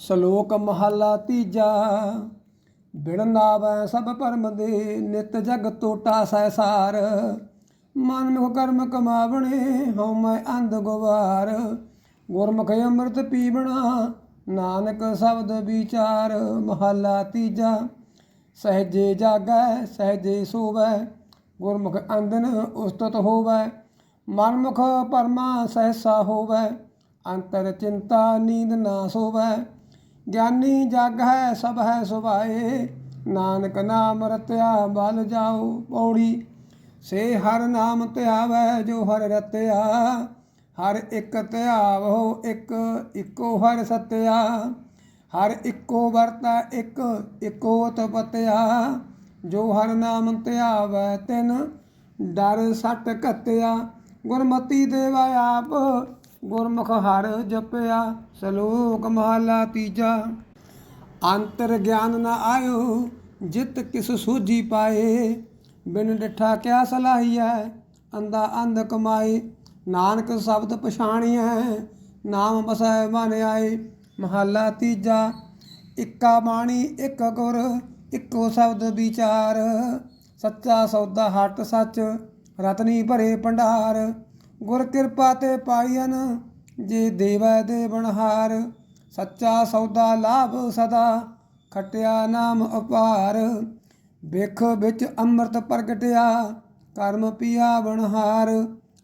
ਸ਼ਲੋਕ ਮਹਲਾ ਤੀਜਾ, ਬਿਨ ਨਾਵੈ ਸਭ ਪਰਮ ਦੇ, ਨਿਤ ਜਗ ਟੋਟਾ ਸੈਸਾਰ ਮਨ ਮੁਖ ਕਰਮ ਕਮਾਵਣੇ, ਹਉ ਮੈਂ ਅੰਧ ਗਵਾਰ। ਗੁਰਮੁਖ ਅੰਮ੍ਰਿਤ ਪੀਵਣਾ, ਨਾਨਕ ਸ਼ਬਦ ਵਿਚਾਰ। ਮਹਲਾ ਤੀਜਾ, ਸਹਜੇ ਜਾਗੈ, ਸਹਜੇ ਸੋਵੈ। ਗੁਰਮੁਖ ਅੰਦਨ ਉਸਤਤ ਹੋਵੈ। ਮਨਮੁਖ ਪਰਮਾ ਸਹਸਾ ਹੋਵੈ। ਅੰਤਰ ਚਿੰਤਾ ਨੀਂਦ ਨਾ ਸੋਵੈ। ਗਿਆਨੀ ਜਗ ਹੈ, ਸਭ ਹੈ ਸੁਭਾਏ। ਨਾਨਕ ਨਾਮ ਰਤਿਆ, ਬਲ ਜਾਓ ਪੌੜੀ। ਸੇ ਹਰ ਨਾਮ ਧਿਆਵੈ, ਜੋ ਹਰ ਰਤਿਆ। ਹਰ ਇੱਕ ਧਿਆਵੋ, ਇੱਕ ਇੱਕੋ ਹਰ ਸਤਿਆ। ਹਰ ਇੱਕੋ ਵਰਤਾ, ਇੱਕ ਇੱਕੋ ਤਪਤਿਆ। ਜੋ ਹਰ ਨਾਮ ਧਿਆਵੈ, ਤਿਨ ਡਰ ਸੱਟ ਘਤਿਆ। ਗੁਰਮਤੀ ਦੇਵਾ ਆਪ ਗੁਰਮੁਖ ਹਰ ਜਪਿਆ, ਸ਼ਲੋਕ ਮਹਲਾ ਤੀਜਾ। ਅੰਤਰ ਗਿਆਨ ਨਾ ਆਇਓ, ਜਿਤ ਕਿਸ ਸੂਝੀ ਪਾਏ। ਬਿਨ ਡਿਠਾ ਕਿਆ ਸਲਾਹੀਐ ਅੰਦਾ ਅੰਧ ਕਮਾਏ। ਨਾਨਕ ਸ਼ਬਦ ਪਛਾਣੀਐ, ਨਾਮ ਬਸੈ ਮਨ ਆਏ। ਮਹਲਾ ਤੀਜਾ, ਇੱਕਾ ਬਾਣੀ, ਇੱਕ ਗੁਰ, ਇੱਕੋ ਸ਼ਬਦ ਵਿਚਾਰ। ਸੱਚਾ ਸੌਦਾ ਹਟ ਸੱਚ, ਰਤਨੀ ਭਰੇ ਭੰਡਾਰ। ਗੁਰ ਕਿਰਪਾ ਤੇ ਪਾਈਨ ਜੇ ਦੇਵੈ ਦੇ ਬਣਹਾਰ, ਸੱਚਾ ਸੌਦਾ ਲਾਭ ਸਦਾ, ਖਟਿਆ ਨਾਮ ਅਪਾਰ ਵੇਖ ਵਿੱਚ ਅੰਮ੍ਰਿਤ ਪ੍ਰਗਟਿਆ, ਕਰਮ ਪੀਆ ਬਣਹਾਰ।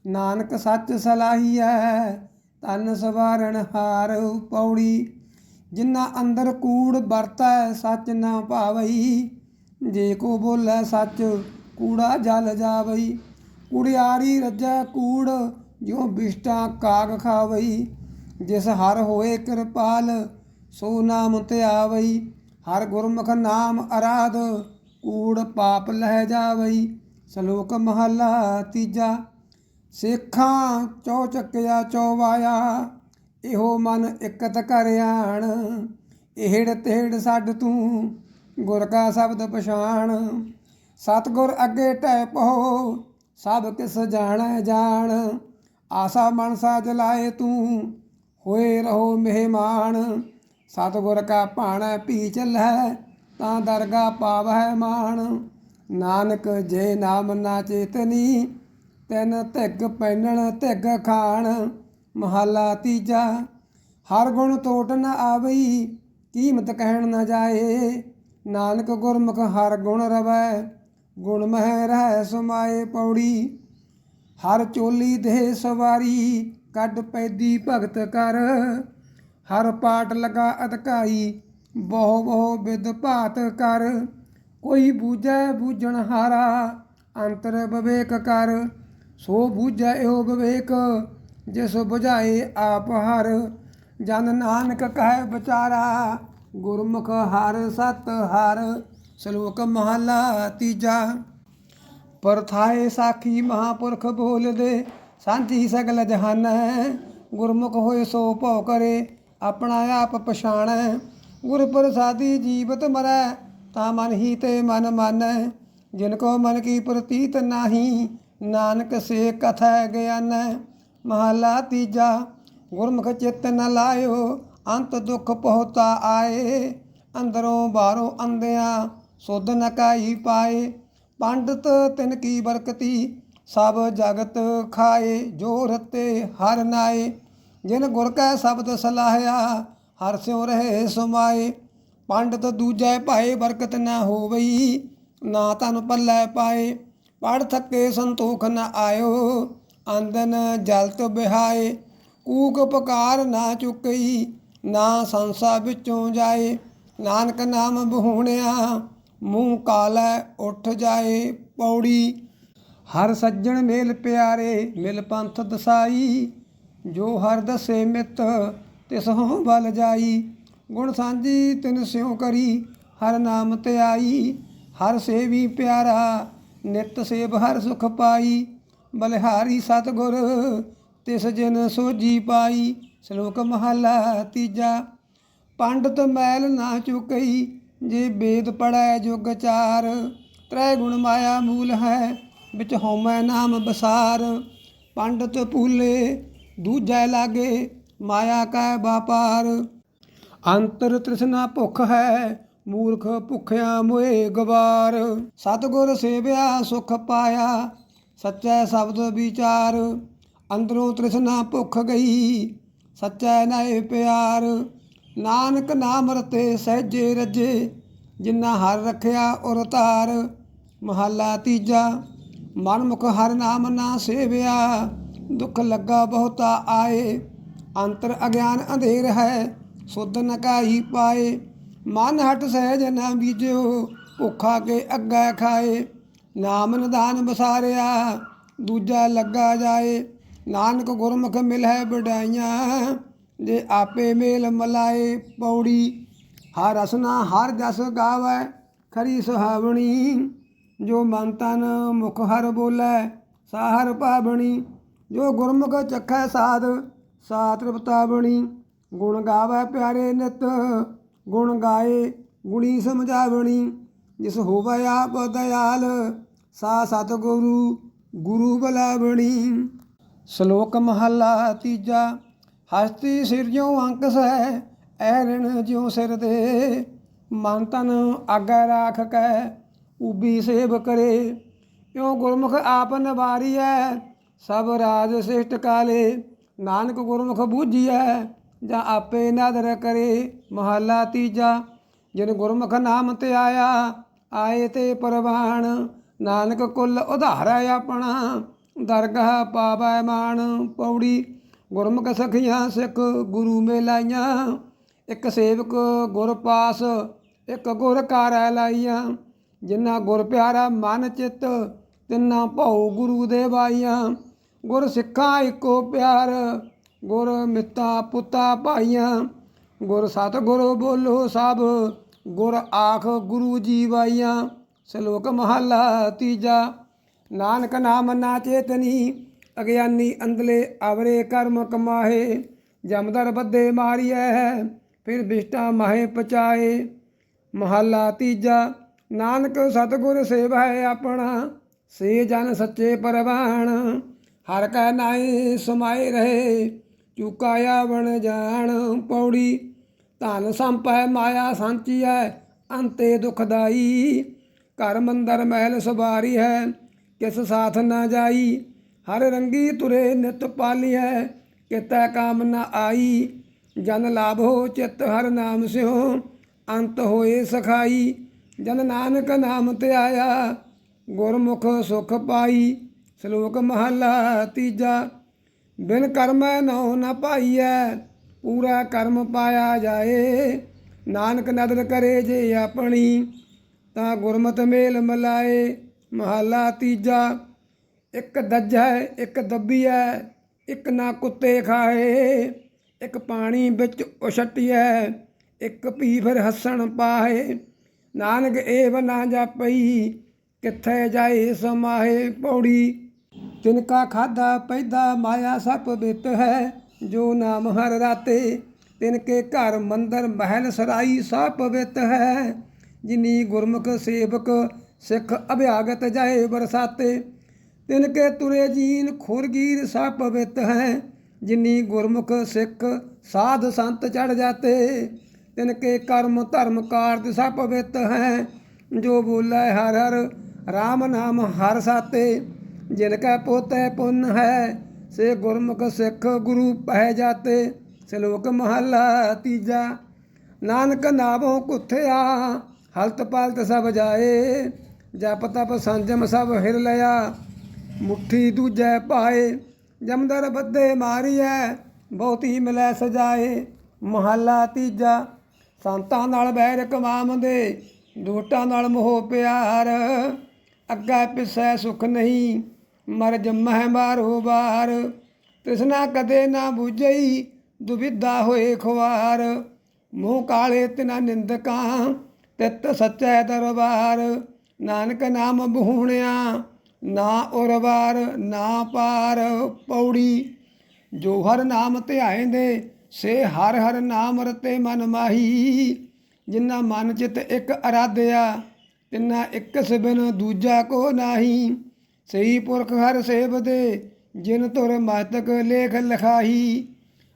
ਨਾਨਕ ਸੱਚ ਸਲਾਹੀਐ ਤਨ ਸਵਾਰਣ ਹਾਰ ਪੌੜੀ। ਜਿਨ੍ਹਾਂ ਅੰਦਰ ਕੂੜ ਵਰਤੈ, ਸੱਚ ਨਾ ਭਾਵਈ। ਜੇ ਕੋ ਬੋਲੇ ਸੱਚ, ਕੂੜਾ ਜਲ ਜਾਵਈ। ਕੁੜਿਆਰੀ ਰੱਜੈ ਕੂੜ, ਜਿਉ ਬਿਸ਼ਟਾ ਕਾਗ ਖਾਵਈ। ਜਿਸ ਹਰ ਹੋਏ ਕਿਰਪਾਲ, ਸੋ ਨਾਮ ਧਿਆਵਈ ਹਰ ਗੁਰਮੁਖ ਨਾਮ ਅਰਾਧ, ਕੂੜ ਪਾਪ ਲਹਿ ਜਾਵਈ। ਸ਼ਲੋਕ ਮਹਲਾ ਤੀਜਾ, ਸੇਖਾਂ ਚੌ ਚੱਕਿਆ ਚੌਵਾਇਆ ਇਹੋ ਮਨ ਇਕਤ ਕਰਿਆਣ। ਇਹੜ ਤੇੜ ਛੱਡ ਤੂੰ, ਗੁਰ ਕਾ ਸ਼ਬਦ ਪਛਾਣ। ਸਤਗੁਰ ਅੱਗੇ ਟੈ ਪਹੋ ਸਭ ਕਿਸ ਜਾਣੈ ਜਾਣ, ਆਸਾ ਮਨਸਾ ਜਲਾਏ ਤੂੰ, ਹੋਏ ਰਹੋ ਮਹਿਮਾਨ, ਸਤਗੁਰ ਕਾ ਭਾਣਾ ਪੀ ਚੱਲੈ ਤਾਂ ਦਰਗਾ ਪਾਵਹਿ ਮਾਣ। ਨਾਨਕ ਜੇ ਨਾਮ ਨਾ ਚੇਤਨੀ, ਤੈਨ ਧਿਗ ਪੈਣਨ ਧਿਗ ਖਾਣ, ਮਹਲਾ ਤੀਜਾ, ਹਰ ਗੁਣ ਟੋਟ ਨ ਆਵਈ, ਕੀਮਤ ਕਹਿਣ ਨਾ ਜਾਏ। ਨਾਨਕ ਗੁਰਮੁਖ ਹਰ ਗੁਣ ਰਵੈ ਗੁਣ ਮਹਿ ਰਹਿ ਸਮਾਏ ਪੌੜੀ, ਹਰ ਚੋਲੀ ਦੇ ਸਵਾਰੀ ਕੱਢ ਪੈਦੀ ਭਗਤ ਕਰ ਹਰ ਪਾਠ ਲਗਾ ਅਧਕਾਈ ਬਹੁ ਬਹੁ ਵਿਦ ਭਾਤ ਕਰ। ਕੋਈ ਬੂਝੈ ਬੂਝਣ ਹਾਰਾ, ਅੰਤਰ ਵਿਵੇਕ ਕਰ। ਸੋ ਬੂਝੈ ਇਹੋ ਵਿਵੇਕ, ਜਿਸ ਬੁਝਾਏ ਆਪ ਹਰ। ਜਨ ਨਾਨਕ ਕਹੈ ਵਿਚਾਰਾ, ਗੁਰਮੁਖ ਹਰ ਸਤ ਹਰ। ਸ਼ਲੋਕ ਮਹਲਾ ਤੀਜਾ। ਪਰਥਾਏ ਸਾਖੀ ਮਹਾਪੁਰਖ ਬੋਲਦੇ ਸਾਂਝੀ ਸਗਲ ਜਹਾਨੈ, ਗੁਰਮੁਖ ਹੋਏ ਸੋ ਭਉ ਕਰੇ, ਆਪਣਾ ਆਪ ਪਛਾਣੈ। ਗੁਰ ਪ੍ਰਸਾਦੀ ਜੀਵਤ ਮਰੈ, ਤਾਂ ਮਨ ਹੀ ਤੇ ਮਨ ਮਾਨੈ। ਜਿਨ ਕੋ ਮਨ ਕੀ ਪ੍ਰਤੀਤ ਨਾਹੀ, ਨਾਨਕ ਸੇ ਕਥੈ ਗਿਆਨੈ। ਮਹਲਾ ਤੀਜਾ, ਗੁਰਮੁਖ ਚਿੱਤ ਨ ਲਾਇਓ, ਅੰਤ ਦੁਖ ਪਹੁਤਾ ਆਏ। ਅੰਦਰੋਂ ਬਾਹਰੋਂ ਅੰਦਿਆਂ ਸੁਧ ਨ ਕਾਈ ਪਾਏ, ਪੰਡਤ ਤਿਨ ਕੀ ਬਰਕਤੀ, ਸਭ ਜਗਤ ਖਾਏ ਜੋ ਰਤੇ ਹਰ ਨਾਏ। ਜਿਨ ਗੁਰ ਕੈ ਸ਼ਬਦ ਸਲਾਹਿਆ, ਹਰ ਸਿਉ ਰਹੇ ਸਮਾਏ। ਪੰਡਤ ਦੂਜੈ ਭਾਏ ਬਰਕਤ ਨਾ ਹੋਵਈ, ਨਾ ਤਨ ਪੱਲੇ ਪਾਏ। ਪੜ ਥੱਕੇ ਸੰਤੋਖ ਨ ਆਇਓ ਅੰਦਨ ਜਲਤ ਬਿਹਾਏ। ਕੂਕ ਪਕਾਰ ਨਾ ਚੁੱਕਈ, ਨਾ ਸੰਸਾ ਵਿੱਚੋਂ ਜਾਏ। ਨਾਨਕ ਨਾਮ ਬਹੂਣਿਆ ਮੂੰਹ ਕਾਲੈ ਉੱਠ ਜਾਏ ਪੌੜੀ। ਹਰ ਸੱਜਣ ਮੇਲ ਪਿਆਰੇ, ਮਿਲ ਪੰਥ ਦਸਾਈ। ਜੋ ਹਰ ਦਸੇ ਮਿੱਤ ਤਿਸ ਹੋਂ ਬਲ ਜਾਈ। ਗੁਣ ਸਾਂਝੀ ਤਿਨ ਸਿਉ ਕਰੀ, ਹਰ ਨਾਮ ਧਿਆਈ ਹਰ ਸੇਵੀ ਪਿਆਰਾ, ਨਿਤ ਸੇਵ ਹਰ ਸੁਖ ਪਾਈ। ਬਲਿਹਾਰੀ ਸਤਗੁਰ, ਤਿਸ ਜਿਨ ਸੋਜੀ ਪਾਈ। ਸ਼ਲੋਕ ਮਹਲਾ ਤੀਜਾ, ਪੰਡਤ ਮੈਲ ਨਾ ਚੁਕਈ। ਜੇ ਵੇਦ ਪੜੈ ਜੁਗ ਚਾਰ, ਤ੍ਰੈ ਗੁਣ ਮਾਇਆ ਮੂਲ ਹੈ, ਵਿੱਚ ਹਉਮੈ ਨਾਮ ਬਸਾਰ। ਪੰਡਤ ਪੂਲੇ ਦੂਜੈ ਲਾਗੇ, ਮਾਇਆ ਕੈ ਵਾਪਾਰ। ਅੰਤਰ ਤ੍ਰਿਸ਼ਨਾ ਭੁੱਖ ਹੈ, ਮੂਰਖ ਭੁੱਖਿਆ ਮੋਏ ਗਵਾਰ। ਸਤਗੁਰ ਸੇਵਿਆ, ਸੁਖ ਪਾਇਆ, ਸੱਚਾ ਸ਼ਬਦ ਵਿਚਾਰ। ਅੰਦਰੋਂ ਤ੍ਰਿਸ਼ਨਾ ਭੁੱਖ ਗਈ, ਸੱਚਾ ਨਾਏ ਪਿਆਰ। ਨਾਨਕ ਨਾਮ ਰਤੇ ਸਹਿਜੇ ਰਜੇ ਜਿਨ੍ਹਾਂ ਹਰ ਰੱਖਿਆ ਉਰ ਤਾਰ ਮਹੱਲਾ ਤੀਜਾ, ਮਨਮੁਖ ਹਰ ਨਾਮ ਨਾ ਸੇਵਿਆ, ਦੁੱਖ ਲੱਗਾ ਬਹੁਤਾ ਆਏ, ਅੰਤਰ ਅਗਿਆਨ ਅੰਧੇਰ ਹੈ, ਸੁਧ ਨ ਕਾਈ ਪਾਏ, ਮਨ ਹਟ ਸਹਿਜ ਨਾ ਬੀਜਿਓ, ਭੁੱਖਾ ਕੇ ਅੱਗਾ ਖਾਏ, ਨਾਮ ਨਿਦਾਨ ਬਸਾਰਿਆ ਦੂਜਾ ਲੱਗਾ ਜਾਏ, ਨਾਨਕ ਗੁਰਮੁਖ ਮਿਲ ਹੈ ਬਡਾਈਆਂ ਜੇ ਆਪੇ ਮੇਲ ਮਲਾਏ ਪੌੜੀ, ਹਰ ਰਸਨਾ ਹਰ ਜਸ ਗਾਵੈ, ਖਰੀ ਸੁਹਾਵਣੀ। ਜੋ ਮਨ ਤਨ ਮੁਖ ਹਰ ਬੋਲੇ, ਸਾਹਰ ਪਾਵਣੀ ਜੋ ਗੁਰਮੁਖ ਚੱਖੈ ਸਾਧ ਸਾਤ ਰਪਤਾਵਣੀ ਗੁਣ ਗਾਵੈ ਪਿਆਰੇ ਨਿਤ, ਗੁਣ ਗਾਏ ਗੁਣੀ ਸਮਝਾਵਣੀ। ਜਿਸ ਹੋਵੇ ਆਪ ਦਇਆਲ, ਸਾ ਸਤ ਗੁਰੂ ਗੁਰੂ ਬਲਾਵਣੀ। ਸ਼ਲੋਕ ਮਹੱਲਾ ਤੀਜਾ। ਹਸਤੀ ਸਿਰ ਜਿਉ ਅੰਕ ਸੈ ਐਰਣ ਜਿਉ ਸਿਰ ਦੇ। ਮਨ ਤਨ ਆਗੈ ਰਾਖ ਕੈ ਉਬੀ ਸੇਵ ਕਰੇ। ਕਿਉ ਗੁਰਮੁਖ ਆਪ ਨਵਾਰੀਐ, ਸਭ ਰਾਜ ਸਿਸ਼ਟ ਕਾਲੇ। ਨਾਨਕ ਗੁਰਮੁਖ ਬੂਝੀਐ, ਜਾਂ ਆਪੇ ਨਦਰ ਕਰੇ। ਮਹੱਲਾ ਤੀਜਾ, ਜਿਨ ਗੁਰਮੁਖ ਨਾਮ ਤੇ ਆਇਆ, ਆਏ ਤੇ ਪਰਵਾਣ। ਨਾਨਕ ਕੁਲ ਉਧਾਰੈ ਆਪਣਾ, ਦਰਗਾਹ ਪਾਵੈ ਮਾਣ। ਪੌੜੀ ਗੁਰਮੁਖ ਸਖੀਆਂ ਸਿੱਖ ਗੁਰੂ ਮੇਲਾਈਆਂ। ਇੱਕ ਸੇਵਕ ਗੁਰ ਪਾਸ, ਇੱਕ ਗੁਰ ਕਾਰੈ ਲਾਈਆਂ। ਜਿਨ੍ਹਾਂ ਗੁਰ ਪਿਆਰਾ ਮਨ ਚਿੱਤ, ਤਿੰਨਾ ਭਉ ਗੁਰੂ ਦੇ ਬਾਈਆਂ ਗੁਰ ਸਿੱਖਾਂ ਇੱਕੋ ਪਿਆਰ, ਗੁਰ ਮਿੱਤਾ ਪੁੱਤਾ ਭਾਈਆਂ। ਗੁਰ ਸਤ ਗੁਰੂ ਬੋਲੋ ਸਭ, ਗੁਰ ਆਖ ਗੁਰੂ ਜੀ ਵਾਈਆਂ ਸ਼ਲੋਕ ਮਹੱਲਾ ਤੀਜਾ, ਨਾਨਕ ਨਾਮ ਨਾ ਚੇਤਨੀ ਅਗਿਆਨੀ ਅੰਦਲੇ ਅਵਰੇ ਕਰਮ ਕਮਾਹੇ, ਜਮਦਰ ਬੱਦੇ ਮਾਰੀਐ, ਫਿਰ ਬਿਸ਼ਟਾ ਮਾਹੇ ਪਚਾਏ। ਮਹੱਲਾ ਤੀਜਾ, ਨਾਨਕ ਸਤਗੁਰ ਸੇਵਾ ਹੈ ਆਪਣਾ, ਸੇ ਜਨ ਸੱਚੇ ਪਰਵਾਣ। ਹਰ ਕੈ ਨਾਏ ਸਮਾਏ ਰਹੇ ਚੁਕਾਇਆ ਬਣ ਜਾਣ ਪੌੜੀ। ਧਨ ਸੰਪੈ ਮਾਇਆ ਸਾਂਚੀ ਹੈ ਅੰਤੇ ਦੁਖਦਾਈ ਘਰ ਮੰਦਰ ਮਹਿਲ ਸਵਾਰੀ ਹੈ ਕਿਸ ਸਾਥ ਨਾ ਜਾਈ। ਹਰ ਰੰਗੀ ਤੁਰੇ ਨਿਤ ਪਾਲੀਐ, ਕਿਤੈ ਕਾਮ ਨ ਆਈ, ਜਨ ਲਾਭੋ ਚਿਤ ਹਰ ਨਾਮ ਸਿਓ ਅੰਤ ਹੋਏ ਸਖਾਈ, ਜਨ ਨਾਨਕ ਨਾਮ ਤੇ ਆਇਆ, ਗੁਰਮੁਖ ਸੁਖ ਪਾਈ, ਸ਼ਲੋਕ ਮਹੱਲਾ ਤੀਜਾ, ਬਿਨ ਕਰਮੈ ਨਉ ਨ ਪਾਈਐ, ਪੂਰਾ ਕਰਮ ਪਾਇਆ ਜਾਏ, ਨਾਨਕ ਨਦਰ ਕਰੇ ਜੇ ਆਪਣੀ, ਤਾਂ ਗੁਰਮਤਿ ਮੇਲ ਮਲਾਏ, ਮਹੱਲਾ ਤੀਜਾ। ਇੱਕ ਦੱਜ ਹੈ ਇੱਕ ਦੱਬੀ ਹੈ ਇੱਕ ਨਾ ਕੁੱਤੇ ਖਾਏ, ਇੱਕ ਪਾਣੀ ਵਿੱਚ ਉਛਟਿਐ, ਇੱਕ ਪੀ ਫਿਰ ਹੱਸਣ ਪਾਏ। ਨਾਨਕ ਏਵ ਨਾ ਜਾਪਈ, ਕਿੱਥੇ ਜਾਏ ਸਮਾਏ ਪੌੜੀ। ਤਿਨਕਾ ਖਾਦਾ ਪੈਦਾ ਮਾਇਆ ਸਪ ਬਿਤ ਹੈ, ਜੋ ਨਾਮ ਹਰ ਰਾਤੇ। ਤਿਨਕੇ ਘਰ ਮੰਦਰ ਮਹਿਲ ਸਰਾਈ ਸਭ ਪਵਿੱਤ ਹੈ। ਜਿਨੀ ਗੁਰਮੁਖ ਸੇਵਕ ਸਿੱਖ ਅਭਿਆਗਤ ਜਾਏ ਬਰਸਾਤੇ। ਤਿਨ ਕੇ ਤੁਰੇ ਜੀਨ ਖੁਰਗੀਰ ਸਭ ਪਵਿੱਤ ਹੈ, ਜਿਨੀ ਗੁਰਮੁਖ ਸਿੱਖ ਸਾਧ ਸੰਤ ਚੜ ਜਾਤੇ। ਤਿਨ ਕੇ ਕਰਮ ਧਰਮ ਕਾਰਜ ਸਭ ਪਵਿੱਤ ਹੈ, ਜੋ ਬੋਲੇ ਹਰ ਹਰ RAM ਨਾਮ ਹਰ ਸਾਤੇ। ਜਿਨ ਕੈ ਪੋਤੈ ਪੁੰਨ ਹੈ, ਸੇ ਗੁਰਮੁਖ ਸਿੱਖ ਗੁਰੂ ਪਹਿ ਜਾਤੇ। ਸ਼ਲੋਕ ਮਹੱਲਾ ਤੀਜਾ, ਨਾਨਕ ਨਾਮੋ ਕੁਥਿਆ, ਹਲਤ ਪਲਤ ਸਭ ਜਾਏ। ਜਪ ਤਪ ਸੰਜਮ ਸਭ ਹਿਰ ਲਿਆ ਮੁੱਠੀ ਦੂਜੈ ਪਾਏ, ਜਮਦਰ ਬੱਦੇ ਮਾਰੀਐ, ਬਹੁਤੀ ਮਿਲੈ ਸਜਾਏ। ਮਹੱਲਾ ਤੀਜਾ, ਸੰਤਾਂ ਨਾਲ ਬੈਰ ਕਮਾਮਦੇ ਦੋਟਾਂ ਨਾਲ ਮੋਹ ਪਿਆਰ। ਅੱਗਾ ਪਿਸੈ ਸੁਖ ਨਹੀਂ ਮਰ ਜੰਮਹਿ ਮਾਰੋ ਬਾਰ ਤ੍ਰਿਸ਼ਨਾ ਕਦੇ ਨਾ ਬੁਝਈ ਦੁਬਿਧਾ ਹੋਏ ਖੁਆਰ। ਮੂੰਹ ਕਾਲੇ ਤਿਨਾ ਨਿੰਦਕਾਂ, ਤਿਤ ਸੱਚੈ ਦਰਬਾਰ। ਨਾਨਕ ਨਾਮ ਬਹੂਣਿਆ ਨਾ ਉਰਵਾਰ, ਨਾ ਪਾਰ ਪੌੜੀ, ਜੋ ਹਰ ਨਾਮ ਧਿਆਏਂਦੇ, ਸੇ ਹਰ ਹਰ ਨਾਮ ਰਤੇ ਮਨ ਮਾਹੀ। ਜਿਨ੍ਹਾਂ ਮਨ ਚਿਤ ਇੱਕ ਅਰਾਧਿਆ, ਤਿੰਨਾ ਇੱਕ ਸਿਬਨ ਦੂਜਾ ਕੋ ਨਾਹੀ। ਸਹੀ ਪੁਰਖ ਹਰ ਸੇਵਦੇ, ਜਿਨ ਤੁਰ ਮਤਕ ਲੇਖ ਲਖਾਈ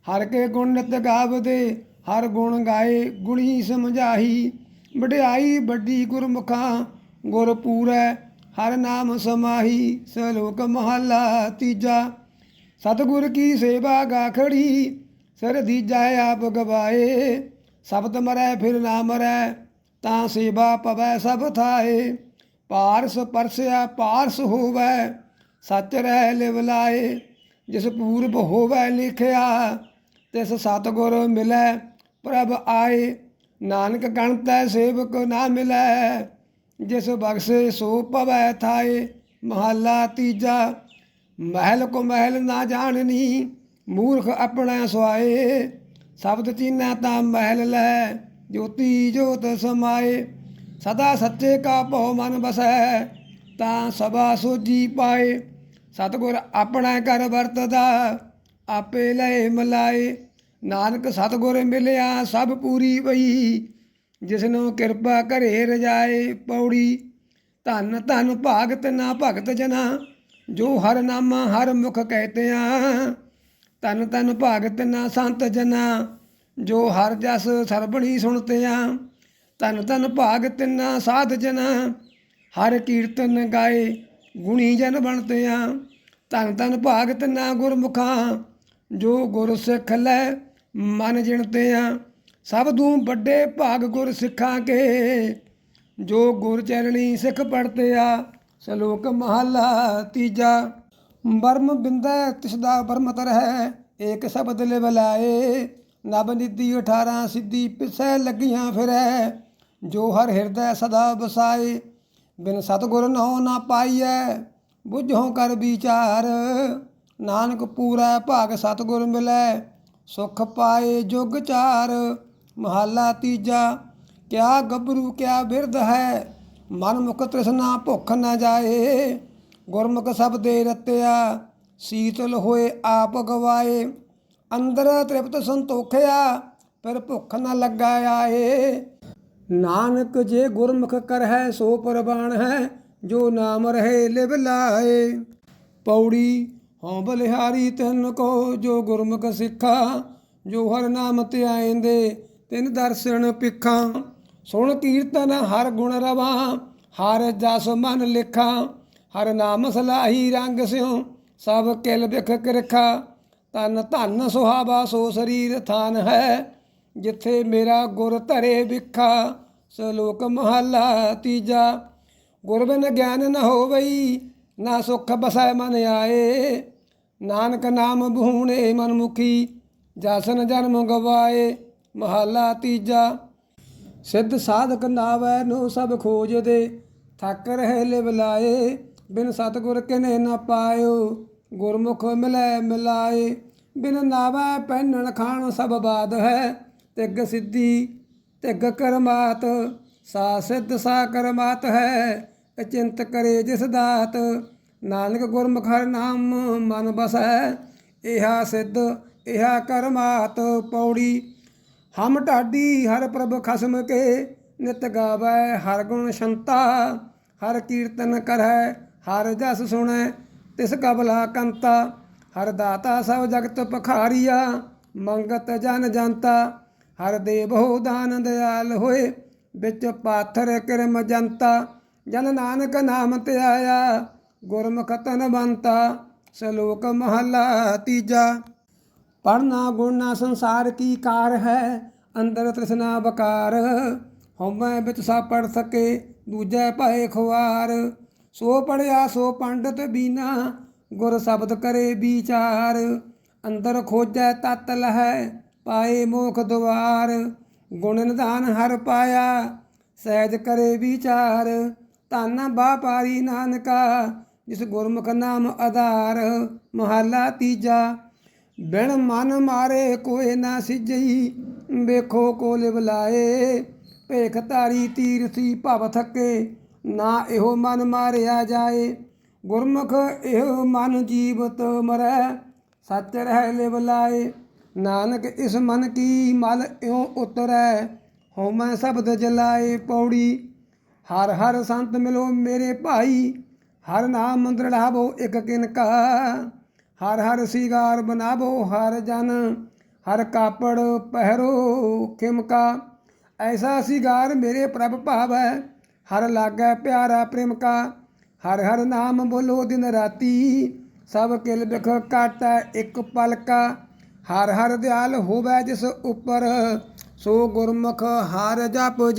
ਹਰ ਕੇ ਗੁਣ ਨਿਤ ਗਾਵਦੇ, ਹਰ ਗੁਣ ਗਾਏ ਗੁਣੀ ਸਮਝਾਹੀ। ਵਡਿਆਈ ਵੱਡੀ ਗੁਰਮੁਖਾਂ, ਗੁਰ ਪੂਰੈ ਹਰ ਨਾਮ ਸਮਾਹੀ ਸਲੋਕ ਮਹਲਾ ਤੀਜਾ। ਸਤਿਗੁਰ ਕੀ ਸੇਵਾ ਗਾਖੜੀ, ਸਿਰ ਦੀਜਾ ਆਪ ਗਵਾਏ। ਸ਼ਬਦ ਮਰੈ ਫਿਰ ਨਾ ਮਰੈ ਤਾਂ ਸੇਵਾ ਪਵੈ ਸਭ ਥਾਏ। ਪਾਰਸ ਪਰਸਿਆ ਪਾਰਸ ਹੋਵੈ, ਸੱਚ ਰਹਿ ਲਿਵ ਲਾਏ। ਜਿਸ ਪੂਰਬ ਹੋਵੈ ਲਿਖਿਆ, ਤਿਸ ਸਤਿਗੁਰ ਮਿਲੈ ਪ੍ਰਭ ਆਏ। ਨਾਨਕ ਗਣਤੈ ਸੇਵਕ ਨਾ ਮਿਲੈ ਜਿਸ ਬਖਸ਼ੇ ਸੋ ਭਵੈ ਥਾਏ, ਮਹੱਲਾ ਤੀਜਾ। ਮਹਿਲ ਕੋ ਮਹਿਲ ਨਾ ਜਾਣਨੀ, ਮੂਰਖ ਆਪਣਾ ਸੁਆਏ। ਸ਼ਬਦ ਚੀਨਾ ਤਾਂ ਮਹਿਲ ਲੈ, ਜੋਤੀ ਜੋਤ ਸਮਾਏ। ਸਦਾ ਸੱਚੇ ਕਾ ਭਉ ਮਨ ਬਸੈ, ਤਾਂ ਸਭਾ ਸੋਜੀ ਪਾਏ। ਸਤਿਗੁਰ ਆਪਣਾ ਕਰ ਵਰਤਦਾ, ਆਪੇ ਲਏ ਮਲਾਏ। ਨਾਨਕ ਸਤਿਗੁਰ ਮਿਲਿਆ, ਸਭ ਪੂਰੀ ਪਈ ਜਿਸਨੂੰ ਕਿਰਪਾ ਕਰੇ ਰਜਾਏ ਪੌੜੀ, ਧੰਨ ਧੰਨ ਭਾਗਤ ਨਾ ਭਗਤ ਜਨਾ, ਜੋ ਹਰ ਨਾਮਾ ਹਰ ਮੁਖ ਕਹਤੇ ਆ। ਤਨ ਤਨ ਭਾਗਤ ਨਾ ਸੰਤ ਜਨਾ, ਜੋ ਹਰ ਜਸ ਸਰਬਣੀ ਸੁਣਤੇ ਆ। ਤਨ ਤਨ ਭਾਗਤ ਨਾ ਸਾਧ ਜਨਾ, ਹਰ ਕੀਰਤਨ ਗਾਏ ਗੁਣੀ ਜਨ ਬਣਤੇ ਆ। ਤਨ ਤਨ ਭਾਗਤ ਨਾ ਗੁਰਮੁਖਾਂ, ਜੋ ਗੁਰ ਸਿੱਖ ਲੈ ਮਨ ਜਿਣਤੇ ਆ। ਸਭ ਤੋਂ ਵੱਡੇ ਭਾਗ ਗੁਰ ਸਿੱਖਾਂ ਕੇ, ਜੋ ਗੁਰ ਚਰਣੀ ਸਿੱਖ ਪੜਤੇ ਸ਼ਲੋਕ ਮਹਲਾ ਤੀਜਾ। ਬਰਮ ਬਿੰਦਾ ਤਿਸਦਾ ਬਰਮ ਤਰ ਹੈ ਏਕ ਸ਼ਬਦ ਲਿਵ ਲਾਏ। ਨਬ ਨਿਧੀ 18 ਸਿੱਧੀ ਪਿਸੈ ਲੱਗੀਆਂ ਫਿਰੈ, ਜੋ ਹਰ ਹਿਰਦੈ ਸਦਾ ਵਸਾਏ। ਬਿਨ ਸਤਗੁਰ ਨਹੁ ਨਾ ਪਾਈਐ, ਬੁੱਝੋਂ ਕਰ ਵਿਚਾਰ। ਨਾਨਕ ਪੂਰਾ ਭਾਗ ਸਤਗੁਰ ਮਿਲੈ, ਸੁਖ ਪਾਏ ਜੁਗ ਚਾਰ। ਮਹੱਲਾ ਤੀਜਾ, ਕਿਆ ਗੱਭਰੂ, ਕਿਆ ਬਿਰਧ ਹੈ? ਮਨ ਮੁਖ ਤ੍ਰਿਸ਼ਨਾ ਭੁੱਖ ਨਾ ਜਾਏ, ਗੁਰਮੁਖ ਸਭ ਦੇ ਰਤਿਆ, ਸੀਤਲ ਹੋਏ ਆਪ ਗਵਾਏ। ਅੰਦਰ ਤ੍ਰਿਪਤ ਸੰਤੋਖਿਆ, ਫਿਰ ਭੁੱਖ ਨਾ ਲੱਗਾ ਆਏ। ਨਾਨਕ ਜੇ ਗੁਰਮੁਖ ਕਰ ਹੈ ਸੋ ਪ੍ਰਵਾਨ ਹੈ, ਜੋ ਨਾਮ ਰਹੇ ਲਿਵ ਲਾਏ। ਪੌੜੀ, ਹਉ ਬਲਿਹਾਰੀ ਤਨ ਕੋ, ਜੋ ਗੁਰਮੁਖ ਸਿੱਖਾ, ਜੋ ਹਰ ਨਾਮ ਧਿਆਇਂਦੇ ਤਿੰਨ ਦਰਸ਼ਨ ਪਿੱਖਾਂ ਸੁਣ ਕੀਰਤਨ ਹਰ ਗੁਣ ਰਵਾ, ਹਰ ਜਸ ਮਨ ਲਿਖਾ, ਹਰ ਨਾਮ ਸਲਾਹੀ ਰੰਗ ਸਿਉ, ਸਭ ਕਿਲ ਬਿਖ ਕਿਰਖਾ ਤਨ ਧਨ ਸੁਹਾਵਾ ਸੋ ਸਰੀਰ ਥਾਨ ਹੈ, ਜਿੱਥੇ ਮੇਰਾ ਗੁਰ ਧਰੇ ਵਿਖਾ, ਸਲੋਕ ਮਹਲਾ ਤੀਜਾ। ਗੁਰ ਬਿਨ ਗਿਆਨ ਨ ਹੋਵਈ, ਨਾ ਸੁਖ ਬਸੈ ਮਨ ਆਏ। ਨਾਨਕ ਨਾਮ ਬਹੂਣੇ ਮਨ ਮੁਖੀ ਜਸਨ ਜਨਮ ਗਵਾਏ। ਮਹੱਲਾ ਤੀਜਾ। ਸਿੱਧ ਸਾਧਕ ਨਾਵੈ ਨੂੰ ਸਭ ਖੋਜਦੇ ਥੱਕ ਰਹੇ ਲਿਵ ਲਾਏ, ਬਿਨ ਸਤਗੁਰ ਕਿਨੇ ਨਾ ਪਾਇਓ। ਗੁਰਮੁਖ ਮਿਲੈ ਮਿਲਾਏ, ਬਿਨ ਨਾਵੈ ਪਹਿਨਣ ਖਾਣ ਸਭ ਬਾਦ ਹੈ। ਤਿਗ ਸਿੱਧੀ, ਤਿਗ ਕਰਮਾਤ, ਸਾ ਸਿੱਧ ਸਾ ਕਰਮਾਤ ਹੈ। ਅਚਿੰਤ ਕਰੇ ਜਿਸ ਦਾਤ, ਨਾਨਕ ਗੁਰਮੁਖ ਹਰਿ ਨਾਮ ਮਨ ਬਸੈ। ਇਹਾ ਸਿੱਧ, ਇਹਾ ਕਰਮਾਤ, ਪੌੜੀ ਹਮ ਢਾਡੀ ਹਰ ਪ੍ਰਭ ਖਸਮ ਕੇ, ਨਿਤ ਗਾਵੈ ਹਰ ਗੁਣ ਸ਼ੰਤਾ, ਹਰ ਕੀਰਤਨ ਕਰੈ, ਹਰ ਜਸ ਸੁਣੈ, ਤਿਸ ਕਬਲਾ ਕੰਤਾ, ਹਰ ਦਾਤਾ ਸਭ ਜਗਤ ਪਖਾਰੀਆ ਮੰਗਤ ਜਨ ਜੰਤਾ ਹਰ ਦੇ ਬਹੁ ਦਾਨ ਦਿਆਲ ਹੋਏ, ਵਿੱਚ ਪਾਥਰ ਕਿਰਮ ਜੰਤਾ ਜਨ ਨਾਨਕ ਨਾਮ ਧਿਆਇਆ ਗੁਰਮੁਖ ਤਨ ਬੰਤਾ, ਸ਼ਲੋਕ ਮਹਲਾ ਤੀਜਾ। ਪੜ੍ਹਨਾ ਗੁਣ ਨਾ ਸੰਸਾਰ ਕੀ ਕਾਰ ਹੈ? ਅੰਦਰ ਤ੍ਰਿਸ਼ਨਾ ਬਕਾਰ ਹਉਮੈ ਵਿੱਚ ਸਾ ਪੜ ਸਕੇ, ਦੂਜੈ ਭਏ ਖੁਆਰ। ਸੋ ਪੜਿਆ ਸੋ ਪੰਡਤ ਬੀਨਾ, ਗੁਰ ਸ਼ਬਦ ਕਰੇ ਵਿਚਾਰ। ਅੰਦਰ ਖੋਜੈ, ਤਤ ਲਹੈ, ਪਾਏ ਮੋਖ ਦੁਆਰ ਗੁਣ ਨਿਧਾਨ ਹਰ ਪਾਇਆ, ਸਹਿਜ ਕਰੇ ਵਿਚਾਰ। ਧੰਨ ਬਾਪਾਰੀ ਨਾਨਕਾ, ਜਿਸ ਗੁਰਮੁਖ ਨਾਮ ਆਧਾਰ। ਮਹਲਾ ਤੀਜਾ ਬਿਨ ਮਨ ਮਾਰੇ ਕੋਏ ਨਾ ਸਿਜਈ, ਵੇਖੋ ਕੋ ਲਿਵ ਭੇਖ ਧਾਰੀ ਤੀਰਥੀ ਭਵ ਥੱਕੇ, ਨਾ ਇਹੋ ਮਨ ਮਾਰਿਆ ਜਾਏ। ਗੁਰਮੁਖ ਇਹੋ ਮਨ ਜੀਵਤ ਮਰੈ, ਸੱਚ ਰਹਿ ਲਿਵ ਲਾਏ। ਨਾਨਕ ਇਸ ਮਨ ਕੀ ਮਲ ਇਉ ਉਤਰੈ ਹਉਮੈ ਸ਼ਬਦ ਜਲਾਏ ਪੌੜੀ। ਹਰ ਹਰ ਸੰਤ ਮਿਲੋ ਮੇਰੇ ਭਾਈ, ਹਰ ਨਾਮ ਦ੍ਰਿੜਾਵੋ ਇਕ ਕਿਨਕਾ ਹਰ ਹਰ ਸਿਗਾਰ ਬਨਾਵੋ ਹਰ ਜਨ, ਹਰ ਕਾਪੜ ਪਹਿਰੋ ਖਿਮਕਾ। ਐਸਾ ਸਿਗਾਰ ਮੇਰੇ ਪ੍ਰਭ ਭਾਵੈ, ਹਰ ਲਾਗੈ ਪਿਆਰਾ ਪ੍ਰੇਮ ਕਾ ਹਰ ਹਰ ਨਾਮ ਬੋਲੋ ਦਿਨ ਰਾਤੀ, ਸਭ ਕਿਲ ਬਿਖ ਕਾਟੈ ਇੱਕ ਪਲ ਕਾ ਹਰ ਹਰ ਦਿਆਲ ਹੋਵੈ ਜਿਸ ਉੱਪਰ, ਸੋ ਗੁਰਮੁਖ ਹਰ ਜਪ